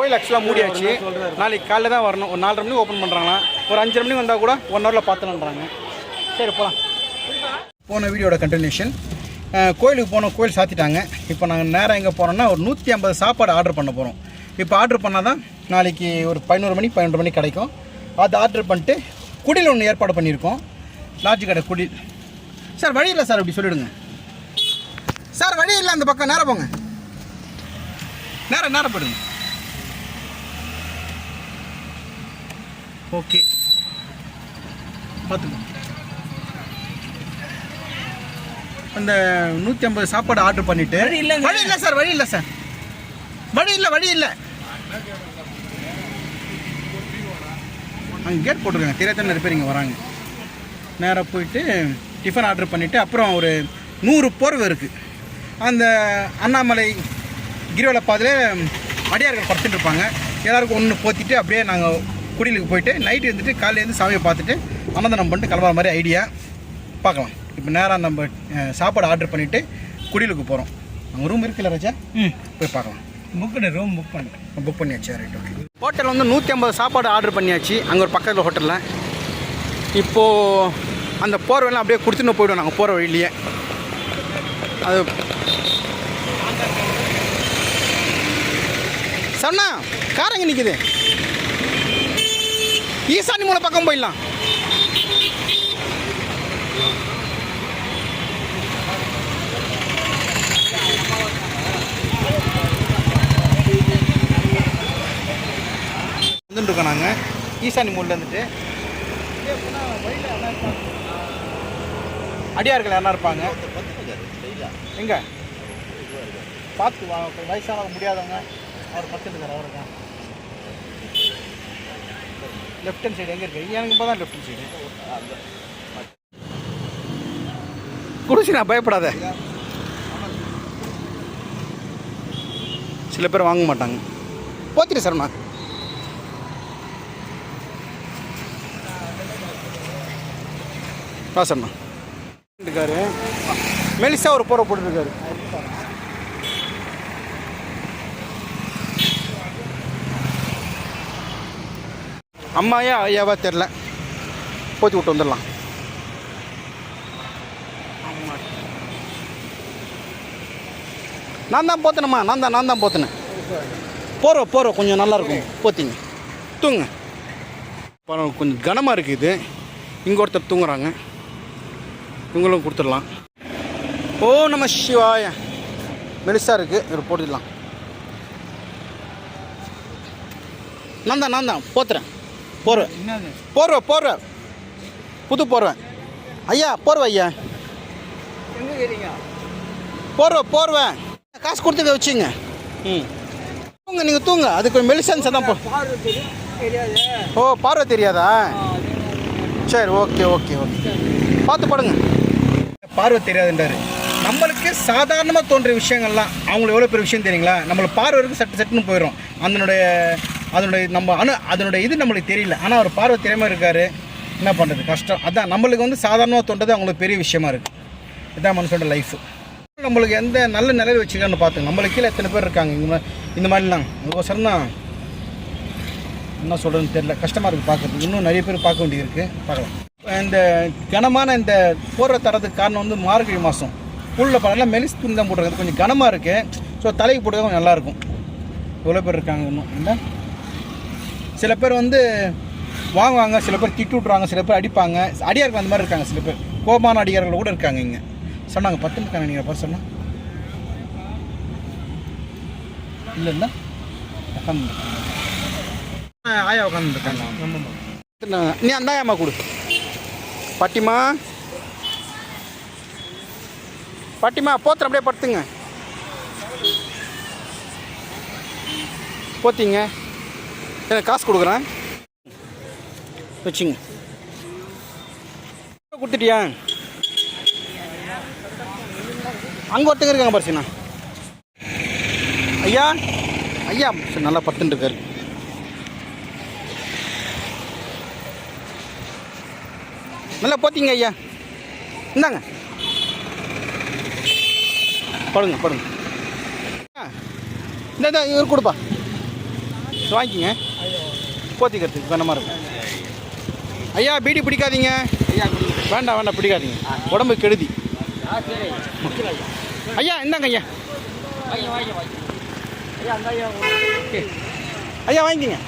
கோயில் ஆக்சுவலாக மூடியாச்சு. நாளைக்கு காலைல தான் வரணும். ஒரு நாலரை மணிக்கு ஓப்பன் பண்ணுறாங்களாம் ஒரு அஞ்சரை மணிக்கு வந்தால் கூட ஒன் ஹவரில் பார்த்துலான்றாங்க சரி போகலாம் போன வீடியோட கண்டினியூஷன் கோயிலுக்கு போனோம். கோயில் சாத்திட்டாங்க. இப்போ நாங்கள் நேரம் எங்கே போனோம்னா ஒரு நூற்றி ஐம்பது சாப்பாடு ஆர்டர் பண்ண போகிறோம் இப்போ ஆர்டர் பண்ணால் தான் நாளைக்கு ஒரு பதினோரு மணி பன்னெண்டு மணி கிடைக்கும். அது ஆர்டர் பண்ணிட்டு குடில் ஒன்று ஏற்பாடு பண்ணியிருக்கோம். லாட்ஜ் கடை குடில். சார் வழி இல்லை சார் அப்படி சொல்லிவிடுங்க சார் வழி இல்லை அந்த பக்கம். நேரம் போங்க. நேரம் நேரம் போடுங்க ஓகே. பார்த்துக்கோ. அந்த நூற்றி ஐம்பது சாப்பாடு ஆர்டர் இல்லைங்க. வழி இல்லை சார் வழி இல்லை சார். வழி இல்லை வழி இல்லை. அங்கே கேட் போட்டிருக்காங்க தெரியாத நிறைய பேர் இங்கே வராங்க. நேராக போயிட்டு டிஃபன் ஆர்டர் பண்ணிவிட்டு அப்புறம் ஒரு நூறு போர்வை இருக்குது அந்த அண்ணாமலை கிரிவல பாதையில் அடியார்கள் படுத்துட்டு இருப்பாங்க. எல்லாருக்கும் ஒன்று போத்திட்டு அப்படியே நாங்கள் குடிலுக்கு போயிட்டு நைட்டு இருந்துட்டு காலையில இருந்து சாமியை பார்த்துட்டு அன்னதானம் பண்ணிட்டு கிளம்புற மாதிரி ஐடியா பார்க்கலாம். இப்போ நேராக நம்ம சாப்பாடு ஆர்டர் பண்ணிவிட்டு குடிலுக்கு போகிறோம் அங்கே ரூம் இருக்குல்ல ராஜா? ம். போய் பார்க்கலாம். புக்கு ரூம் புக் பண்ணு. புக் பண்ணியாச்சு ரைட் ஓகே ஹோட்டல் வந்து நூற்றி ஐம்பது சாப்பாடு ஆர்டர் பண்ணியாச்சு. அங்கே ஒரு பக்கத்தில் ஹோட்டலில் இப்போது அந்த போர்வெல்லாம் அப்படியே கொடுத்துன்னு போய்டுவோம் நாங்கள் போகிற வழியிலேயே. அது சொன்னா கார் எங்கே நிற்குது ஈசானி மூலை பக்கம் போயிடலாம். வந்துட்டு இருக்கோம் நாங்கள் ஈசானி மூலில் இருந்துட்டு அடியார்கள் யாரா இருப்பாங்க? எங்க? பார்த்து வா வயசானவங்க முடியாதவங்க அவர் பத்து இருக்கார் அவருக்கா லெஃப்ட் ஹேண்ட் சைடு எங்கே இருக்கு? எனக்கு இப்போ தான் லெஃப்ட் ஹேண்ட் சைடு குடிச்சு நான் பயப்படாத. சில பேர் வாங்க மாட்டாங்க. போத்திட்டு சார் நான் வாசண்ணா இருக்காரு. மெலிசா ஒரு போரை போட்டுருக்காரு. அம்மாயா ஐயாவா தெரில. போத்தி விட்டு வந்துடலாம். நான் தான் போத்தனம்மா நான் தான் நான் தான் போத்தினேன் போகிறோம் போகிறோம் கொஞ்சம் நல்லா இருக்கும். போத்திங்க. தூங்க. பரவாயில்ல கொஞ்சம் கனமாக இருக்குது இது. இங்கே ஒருத்தர் தூங்குறாங்க. இவங்களும் கொடுத்துடலாம். ஓ நம சிவாய. மெலிசா இருக்குது இவர் போட்டுடலாம் நான் தான் நான் தான். போத்துறேன். போர்வேன் என்னது? போர்வை போர்வை. புது போர்வை. ஐயா போர்வை ஐயா. போர்வை போர்வை. காசு கொடுத்துக்க வச்சுங்க. ம். தூங்க நீங்கள் தூங்க. அதுக்கு மெலிசன்ஸ் தான் போ ஓ பார்வை தெரியாதா? சரி ஓகே ஓகே ஓகே. பார்த்து படுங்க. பார்வை தெரியாதுன்றாரு. நம்மளுக்கு சாதாரணமாக தோன்ற விஷயங்கள்லாம் அவங்களுக்கு எவ்வளோ பெரிய விஷயம் தெரியுங்களா? நம்மளுக்கு பார்வை இருக்கு சட்டு சட்டுன்னு போயிடும் அதனுடைய அதனுடைய நம்ம அணு அதனுடைய இது நம்மளுக்கு தெரியல. ஆனால் அவர் பார்வை திறமை இருக்கார். என்ன பண்ணுறது கஷ்டம். அதான் நம்மளுக்கு வந்து சாதாரணமாக தோன்றது அவங்களுக்கு பெரிய விஷயமா இருக்குது இதுதான் மனுஷனோட லைஃப் நம்மளுக்கு எந்த நல்ல நிலையில் வச்சுருக்கான்னு பார்த்துங்க நம்மளுக்கு கீழே எத்தனை பேர் இருக்காங்க? இந்த மாதிரி இந்த மாதிரிலாம். அதுக்கோசரம் தான் என்ன சொல்கிறதுன்னு தெரியல. கஷ்டமாக இருக்குது பார்க்குறதுக்கு இன்னும் நிறைய பேர் பார்க்க வேண்டியது இருக்குது பார்க்கலாம். இந்த கனமான இந்த போடுற தரத்துக்கு காரணம் வந்து மார்கழி மாதம் புல்லில் பரவாயில்ல மெலிஸ் துணி தான் போட்டுருக்காது கொஞ்சம் கனமாக இருக்குது ஸோ தலைக்கு போட்டுக்க கொஞ்சம் நல்லாயிருக்கும் எவ்வளோ பேர் இருக்காங்க இன்னும்? என்ன? சில பேர் வந்து வாங்குவாங்க சில பேர் திட்டு விட்ருவாங்க சில பேர் அடிப்பாங்க. அடியார்கள் அந்த மாதிரி இருக்காங்க சில பேர். கோபமான அடியார்கள் கூட இருக்காங்க இங்கே. சொன்னாங்க பத்து இருக்காங்க நீங்கள் பார்த்து சொன்னால் இல்லை இல்லை. உட்காந்து ஆயா உட்காந்துருக்காங்க. நீ அந்த கொடு. பாட்டிமா பாட்டிமா போத்துற அப்படியே படுத்துங்க. போத்திங்க. காசு கொடுக்குறேன். வச்சுங்க. கொடுத்துட்டியா? அங்கே ஒருத்தங்க இருக்காங்க பரிசுண்ணா ஐயா? ஐயா சரி, நல்லா பத்துன்னு இருக்காரு. நல்லா போத்திங்க ஐயா. இந்தாங்க. படுங்க படுங்க. இந்த இவர் கொடுப்பா. வாங்கிக்கங்க. போத்திக்கிறதுக்கு கனமாக இருக்கும். ஐயா பீடி பிடிக்காதீங்க. வேண்டாம் வேண்டாம் பிடிக்காதீங்க. உடம்பு கெடுதி. ஐயா இந்தாங்க ஐயா. ஐயா வாங்கிக்கங்க.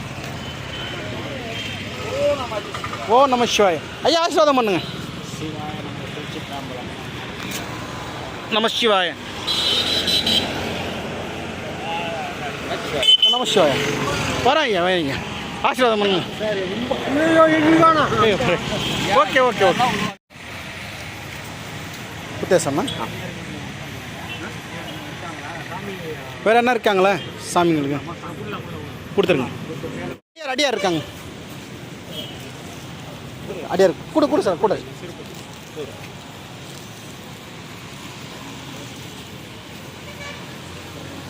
ஓ நம சிவாய. ஐயா ஆசீர்வாதம் பண்ணுங்க. நம சிவாய. நம சிவாய வரேன் ஐயா வைங்க ஆசீர்வாதம் பண்ணுங்க ஓகே ஓகே ஓகே உத்தேசம்மா வேற என்ன இருக்காங்களா சாமிங்களுக்கு கொடுத்துருங்க அடியார் அடியார் இருக்காங்க அடியார் கூட கூட சார் கூட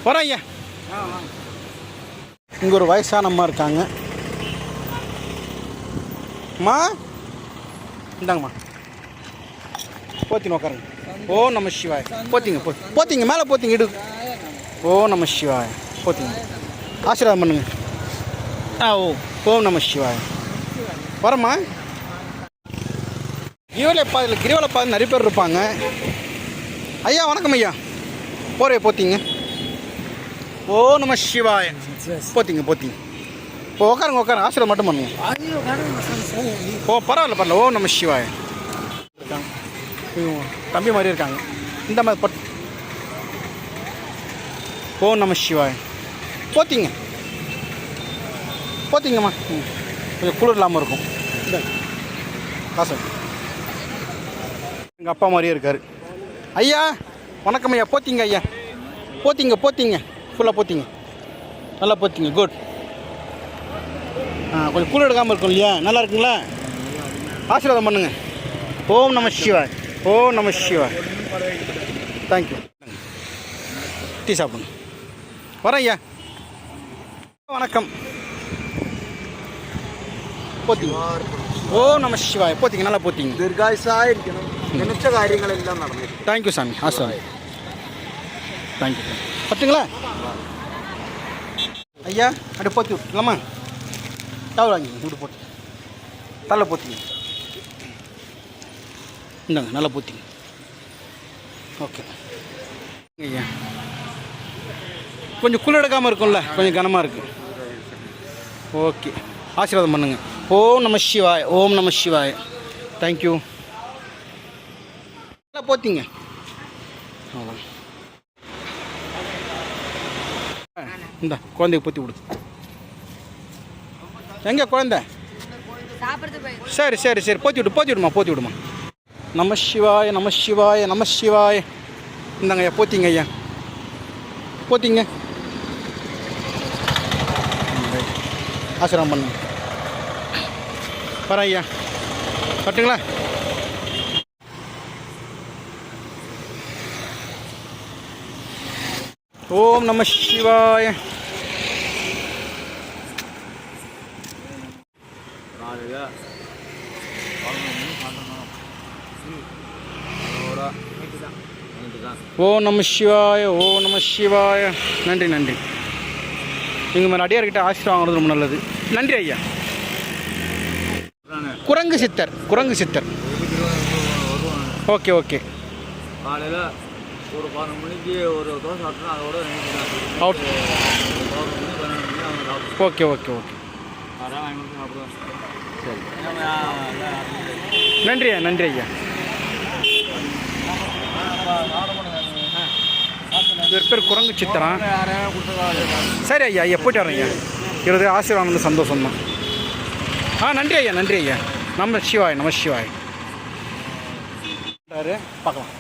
வரேன் ஐயா இங்கே ஒரு வயசான அம்மா இருக்காங்க. அம்மா? இந்தாங்கம்மா. போத்திங்க உட்காருங்க ஓ நம சிவாய். போத்திங்க போ போத்திங்க மேலே போத்திங்க இடு ஓ நம சிவாய். போத்திங்க. ஆசீர்வாதம் பண்ணுங்க. ஆ ஓ ஓம் நம சிவாய். வரம்மா. கிரிவலை பாதையில் கிரிவல பாதையில் நிறைய பேர் இருப்பாங்க. ஐயா வணக்கம் ஐயா. போரே போத்திங்க. ஓ நம சிவாய. போத்திங்க போத்திங்க. ஓ உட்காருங்க உட்காருங்க ஆசீர்வாதம் மட்டும் பண்ணுங்க. ஓ பரவாயில்ல பரவாயில்ல. ஓ நம சிவாய. இருக்காங்க. தம்பி மாதிரி இருக்காங்க. இந்த மாதிரி பட் ஓ நம சிவாய. போத்திங்க. போத்திங்கம்மா. ம். கொஞ்சம் குளிர் இல்லாமல் இருக்கும். இந்த காசு. எங்கள் அப்பா மாதிரியே இருக்கார். ஐயா வணக்கம் ஐயா. போத்திங்க ஐயா. போத்திங்க போத்திங்க. ஃபுல்லாக போத்திங்க நல்லா போத்திங்க குட் ஆ கொஞ்சம் குளிர் எடுக்காமல் இருக்கும் இல்லையா நல்லா இருக்குங்களா ஆசீர்வாதம் பண்ணுங்க ஓம் நம சிவாய் ஓம் நம சிவாய் தேங்க்யூ டீ சாப்பிடுங்க வரேன் ஐயா வணக்கம் പോത്തിങ് ഓ നമ ശിവായ പോത്തിങ് നല്ല പോത്തിങ് ദീർഘായുസായിരിക്കണം നിമിഷ കാര്യങ്ങളെല്ലാം നടന്നിരിക്കും தேங்க்யூ சாமி ஆ சாமி தேங்க்யூ பட்டுங்களா ஐயா அப்படி போத்தி விட்டுலாமா டவல் வாங்கி இப்படி போட்டு தலை போத்திங்க இந்தாங்க நல்லா போத்திங்க ஓகே ஐயா கொஞ்சம் குளிர் எடுக்காமல் இருக்கும்ல கொஞ்சம் கனமாக இருக்குது ஓகே ஆசீர்வாதம் பண்ணுங்க ஓம் நம சிவாய் ஓம் நம சிவாய் தேங்க்யூ நல்லா போத்திங்க அவ்வளோ இந்த குழந்தைக்கு போத்தி விடு. எங்கே குழந்தை? சரி சரி சரி. போத்தி விடு போத்தி விடுமா போத்தி விடுமா. நம சிவாய நம சிவாய நம சிவாய. இந்தாங்க ஐயா போத்திங்க. ஐயா போத்திங்க ஆசிரம் பண்ணுங்க வர ஐயா. கட்டுங்களா ஓம் நம சிவாய. ஓ நம சிவாய ஓ நம சிவாய. நன்றி நன்றி. நீங்கள் மாதிரி அடியார்கிட்ட ஆசீர்வாதம் வாங்குறது ரொம்ப நல்லது. நன்றி ஐயா. குரங்கு சித்தர் குரங்கு சித்தர். Okay okay. காலையில் ஒரு பதினொரு மணிக்கு ஒரு தோசை சாப்பிட்டோம் அதோட அவுட். Okay okay okay. சரி. நன்றி ஐயா நன்றி ஐயா. இவர் பேர் குரங்கு சித்தரா யாரையும் கொடுத்துருக்காங்க சரி ஐயா ஐயா போயிட்டு வரேன் ஐயா. இருபது ஆசீர்வாதம் சந்தோஷம் தான் ஆ நன்றி ஐயா நன்றி ஐயா. நம்ம சிவாய் நம சிவாய். பார்க்கலாம்.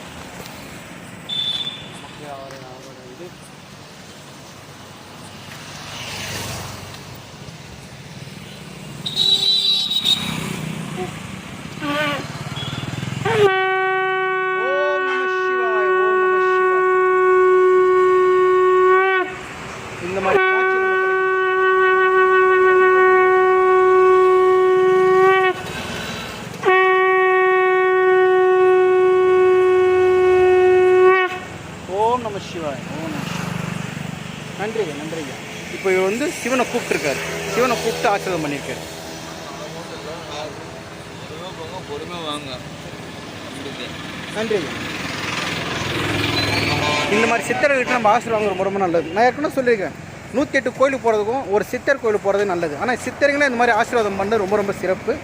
இந்த மாதிரி ஓம் நம சிவாய் ஓம் நன்றிங்க நன்றிங்க. இப்போ இவர் வந்து சிவனை கூப்பிட்டுருக்காரு. சிவனை கூப்பிட்டு ஆசிரியம் பண்ணியிருக்காரு. பொறுமை வாங்க. நன்றிங்க. இந்த மாதிரி சித்தர்கிட்ட நம்ம ஆசிரியர் வாங்குறது ரொம்ப ரொம்ப நல்லது. நான் ஏற்கனவே சொல்லியிருக்கேன். நூற்றி எட்டு கோயிலுக்கு போகிறதுக்கும் ஒரு சித்தர் கோயிலுக்கு போகிறது நல்லது. ஆனால் சித்தருங்களே இந்த மாதிரி ஆசீர்வாதம் பண்ணது ரொம்ப ரொம்ப சிறப்பு.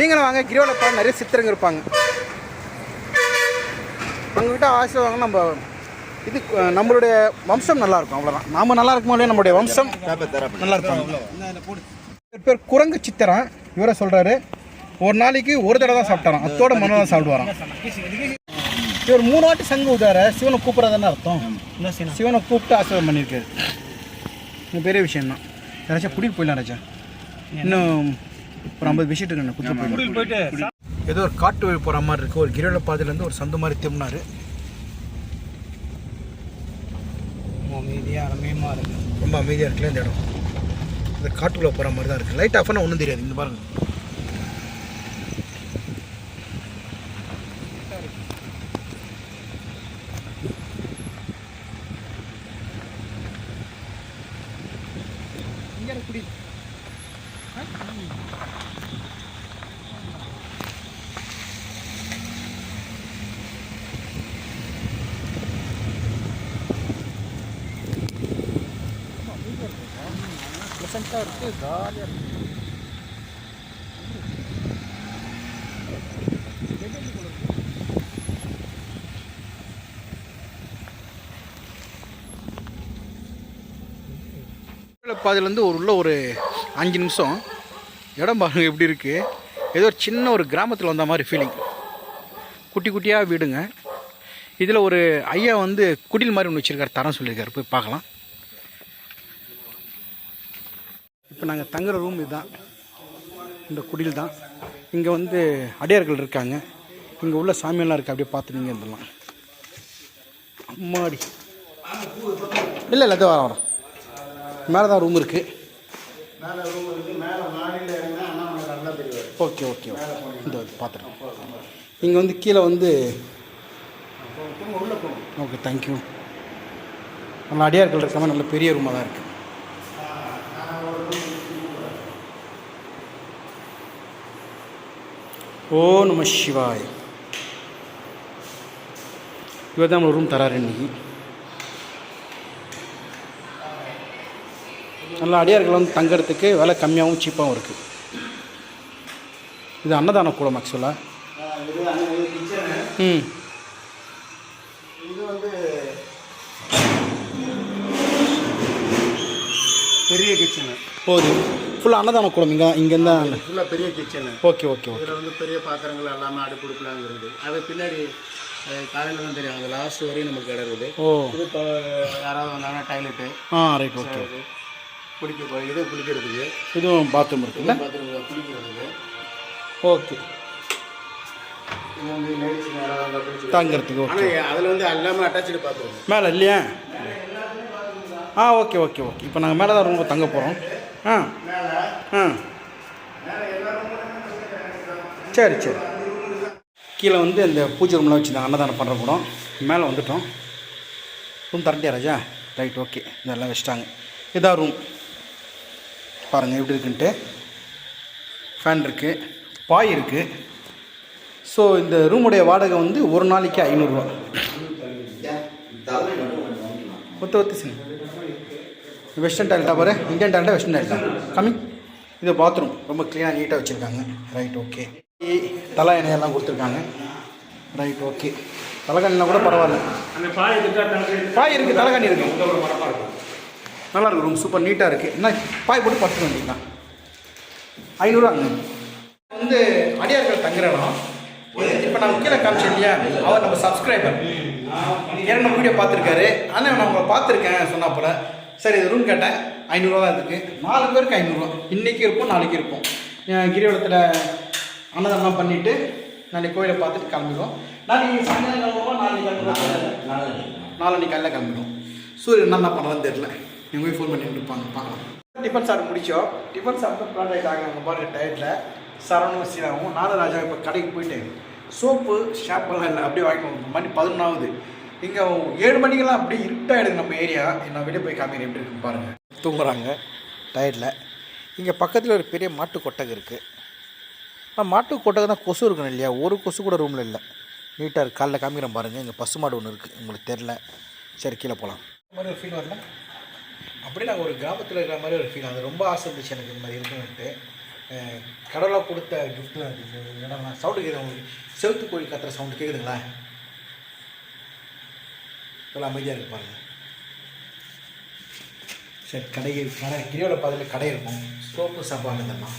நீங்களும் வாங்க கிரிவலம் நிறைய சித்தருங்க இருப்பாங்க. அவங்கக்கிட்ட ஆசீர்வாதம் நம்ம இது நம்மளுடைய வம்சம் நல்லா இருக்கும் அவ்வளோதான் நாம நல்லா இருக்கும் இல்லையா நம்மளுடைய வம்சம் நல்லா இருப்பாங்க பேர் குரங்கு சித்தரா? இவரை சொல்கிறாரு ஒரு நாளைக்கு ஒரு தடவை தான் சாப்பிட்டாராம். அத்தோட மன தான் சாப்பிடுவாராம். இவர் மூணு வாட்டி சங்கு உதார சிவனை கூப்பிட்றதானே அர்த்தம். சிவனை கூப்பிட்டு ஆசீர்வாதம் பண்ணியிருக்காரு. இது பெரிய விஷயம் தான் யாராச்சும் கூட்டிகிட்டு போயிடலாம் ராஜா. இன்னும் ஒரு ஐம்பது விஷயம் இருக்கு போயிட்டு ஏதோ ஒரு காட்டு வழி போகிற மாதிரி இருக்குது ஒரு கிரிவல பாதையிலேருந்து ஒரு சந்து மாதிரி திரும்பினாரு. அமைதியாக ரம்மியமாக இருக்குது ரொம்ப அமைதியாக இருக்குல்ல இந்த இடம். இந்த காட்டுக்குள்ளே போகிற மாதிரி தான் இருக்குது லைட் ஆஃப் பண்ணால் ஒன்றும் தெரியாது இந்த எப்படி ப்ளசண்ட்டாக இருக்குது ஜாலியாக இருக்குது பாதையிலேருந்து ஒரு உள்ள ஒரு அஞ்சு நிமிஷம். இடம் பாருங்க எப்படி இருக்குது ஏதோ ஒரு சின்ன ஒரு கிராமத்தில் வந்த மாதிரி ஃபீலிங் குட்டி குட்டியாக வீடுங்க. இதில் ஒரு ஐயா வந்து குடில் மாதிரி ஒன்று வச்சுருக்காரு தரம் சொல்லியிருக்காரு. போய் பார்க்கலாம். இப்போ நாங்கள் தங்குற ரூம் இதுதான். இந்த குடில் தான். இங்கே வந்து அடியார்கள் இருக்காங்க. இங்கே உள்ள சாமியெல்லாம் இருக்குது அப்படியே பார்த்து நீங்கள் இருந்துடலாம். அம்மாடி. இல்லை இல்லை அது வரோம் மேலே தான் ரூம் இருக்குது ஓகே ஓகே ஓகே இந்த பார்த்துருக்கோம் இங்கே வந்து கீழே வந்து ஓகே தேங்க்யூ நல்ல அடியார்கள் இருக்க மாதிரி நல்ல பெரிய ரூமாக தான் இருக்குது ஓ நம சிவாய். இவர் தான் ரூம் தராரு இன்னைக்கு. நல்ல அடியார்கள் வந்து தங்குறதுக்கு விலை கம்மியாகவும் சீப்பாகவும் இருக்குது இது அன்னதான கூடம் ஆக்சுவலாக ம். இது வந்து பெரிய கிச்சனு. போகுது ஃபுல்லாக அன்னதான கூடம் இங்கே இங்கேருந்து தான் ஃபுல்லாக பெரிய கிச்சனு. ஓகே ஓகே இதில் வந்து பெரிய பாத்திரங்கள் எல்லாமே அடுப்புடுக்கலாங்கிறது அது பின்னாடி காலையில் தான் தெரியும். அது லாஸ்ட் வரையும் நமக்கு இருக்குது ஓ. இது இப்போ யாராவது வந்தாங்கன்னா டாய்லெட்டு ஆ ரைட் ஓகே குளிக்க இது குளிக்கிறதுக்கு. இதுவும் பாத்ரூம் இருக்குல்ல? பாத்ரூமில் குளிக்கிறதுக்கு. ஓகே. தங்குறதுக்கு ஓகே அதில் வந்து எல்லாமே அட்டாச்சு பாத்ரூம் மேலே இல்லையா? ஆ ஓகே ஓகே ஓகே இப்போ நாங்கள் மேலே தான் ரூம் தங்க போகிறோம் ஆ. ஆ. சரி சரி. கீழே வந்து இந்த பூஜை ரூம்லாம் வச்சுருந்தாங்க அன்னதானம் பண்ணுற கூடம் மேலே வந்துட்டோம். ரூம் தரட்டியா ராஜா? ரைட் ஓகே இதெல்லாம் வச்சுட்டாங்க. இதான் ரூம் பாருங்கள் எப்படி இருக்குன்ட்டு. ஃபேன் இருக்குது பாய் இருக்குது ஸோ இந்த ரூமுடைய வாடகை வந்து ஒரு நாளைக்கு ஐநூறுரூவா ஒத்து ஒத்து சின்ன வெஸ்டர்ன் டாய்லெட்டா பாரு? இந்தியன் டாய்லெட்டா வெஸ்டர்ன் டாய்லெட்டா கம்மி இது பாத்ரூம் ரொம்ப க்ளீனாக நீட்டாக வச்சுருக்காங்க. ரைட் ஓகே தலை எண்ணெயெல்லாம் கொடுத்துருக்காங்க. ரைட் ஓகே தலைகாணிலாம் கூட பரவாயில்ல. பாய் இருக்குது தலைகாணி இருக்குது நல்லா இருக்கு ரூம் சூப்பர் நீட்டாக இருக்குது என்ன பாய் போட்டு படுத்துக்க வேண்டியதுதான் ஐநூறுவாங்க வந்து அடியார்கள் தங்குற இடம் இப்போ நான் கீழே காமிச்சேன் இல்லையா? அவர் நம்ம சப்ஸ்கிரைபர் ஏன்னா வீடியோ பார்த்துருக்காரு. ஆனால் நான் உங்களை பார்த்துருக்கேன் சொன்னா போல. சரி இது ரூம் கேட்டேன். ஐநூறுரூவா தான் இருக்குது நாலு பேருக்கு ஐநூறுரூவா இன்றைக்கி இருப்போம் நாளைக்கு இருப்போம். கிரிவலத்தில் அன்னதானம் பண்ணிவிட்டு நாளைக்கு கோயிலை பார்த்துட்டு கிளம்பிடுவோம். நாளைக்கு சாயங்காலம் கிளம்புவோம்? நாளைக்கு கிளம்புவோம்? நாளைக்கு. காலையில் கிளம்பிடுவோம். சூரியன் என்ன பண்ணுறதுன்னு தெரில எங்கள் போய் ஃபோன் பண்ணிட்டு இருப்பாங்க பார்க்கலாம். டிஃபன் சாப்பிட்டு முடிச்சோம். டிஃபன் சாப்பிட்டு ப்ளாட் ஆகிட்டாங்க அவங்க பாருங்க டயட்டில் சரவணும் சீனாவும் நானும் ராஜா இப்போ கடைக்கு போயிட்டு சோப்பு ஷாம்பெல்லாம் இல்லை அப்படியே வந்தோம். மணி பதினொன்றாவது இங்கே ஏழு மணிக்கெல்லாம் அப்படியே இருட்டாயிடுது நம்ம ஏரியா நான் வெளியே போய் காமிக்கிறேன் எப்படி இருக்குன்னு பாருங்கள் தூங்குறாங்க டயர்டில் இங்கே பக்கத்தில் ஒரு பெரிய மாட்டு கொட்டகை இருக்குது ஆனால் மாட்டு கொட்டகை தான் கொசு இருக்கணும் இல்லையா? ஒரு கொசு கூட ரூமில் இல்லை. நீட்டாக இருக்குது காலைல காமிக்கிறேன் பாருங்கள் இங்கே பசு மாடு ஒன்று இருக்குது உங்களுக்கு தெரில சரி கீழே போகலாம் ஒரு ஃபீல் வரல அப்படியே நாங்கள் ஒரு கிராமத்தில் இருக்கிற மாதிரி ஒரு ஃபீல் அது ரொம்ப ஆசை இருந்துச்சு எனக்கு இந்த மாதிரி இருக்குன்ட்டு கடவுளாக கொடுத்த கிஃப்ட் தான் இது சவுண்டு கேட்குது உங்களுக்கு. செவத்து கோழி கத்துற சவுண்டு கேட்குதுங்களா இதெல்லாம் அமைதியாக இருக்கு பாருங்கள் சரி கடை கடை கிரியோட பக்கத்தில் கடை இருக்கும். சோப்பு சாப்பாடு இதெல்லாம்